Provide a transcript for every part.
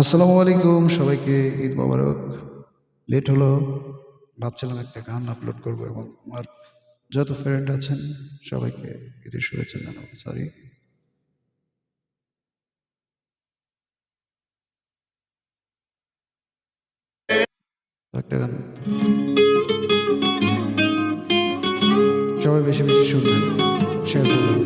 আসসালামু আলাইকুম, সবাইকে ঈদ মোবারক। লেট হলো, ভাবছিলাম একটা গান আপলোড করব এবং আমার যত ফ্রেন্ড আছেন, সবাইকে ঈদের শুভেচ্ছা জানাব সরি একটা গান। সবাই বেশি বেশি শুনবেন শেয়ার করবেন।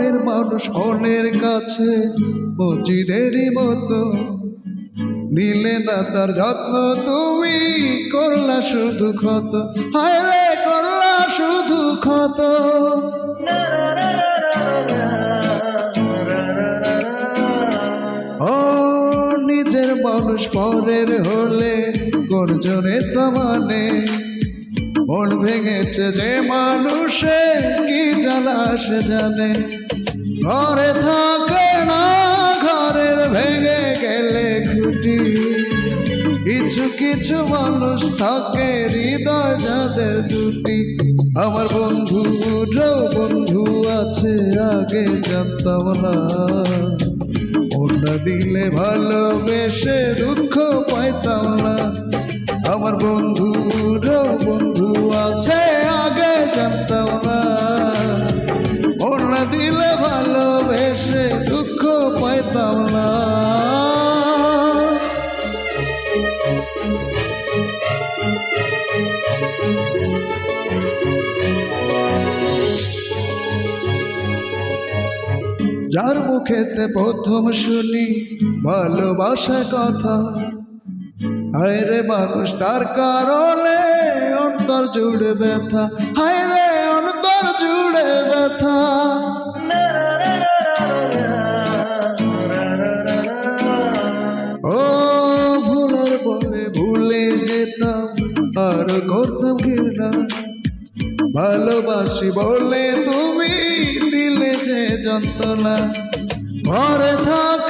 মনের মানুষ মনের কাছে মসজিদেরই মতো নিলে না তার যত্ন। তুমি করলা শুধু ক্ষত, হায় করলা শুধু ক্ষত। ও নিজের মানুষ পরের হলে গর্জনে মানে মন ভেঙেছে যে মানুষে, কি জ্বালা সে জানে? ঘরে থাকে না, ঘরের ভেঙে গেলে খুঁটি। কিছু কিছু মানুষ থাকে হৃদয় যাদের দুটি। আমার বন্ধু বন্ধু আছে, আগে জানতাম না। ওটা দিলে ভালোবেসে দুঃখ পাইতাম না। আমার বন্ধুর বন্ধু, আছে আগে জানতাম না। ওটা দিলে ভালোবেসে দুঃখ পাইতাম না। যার মুখেতে প্রথম শুনি ভালোবাসা কথা হায় রে মানুষ, তার কারণে অন্তর জুড়ে ব্যথা। হায় রে অন্তর জুড়ে ব্যথা। ও ভুলের পরে ভুলে যেতাম, আর করতাম ঘৃণা। ভালোবাসি বলে তুমি দিলে যে যন্ত্রণা। ঘরে থাকে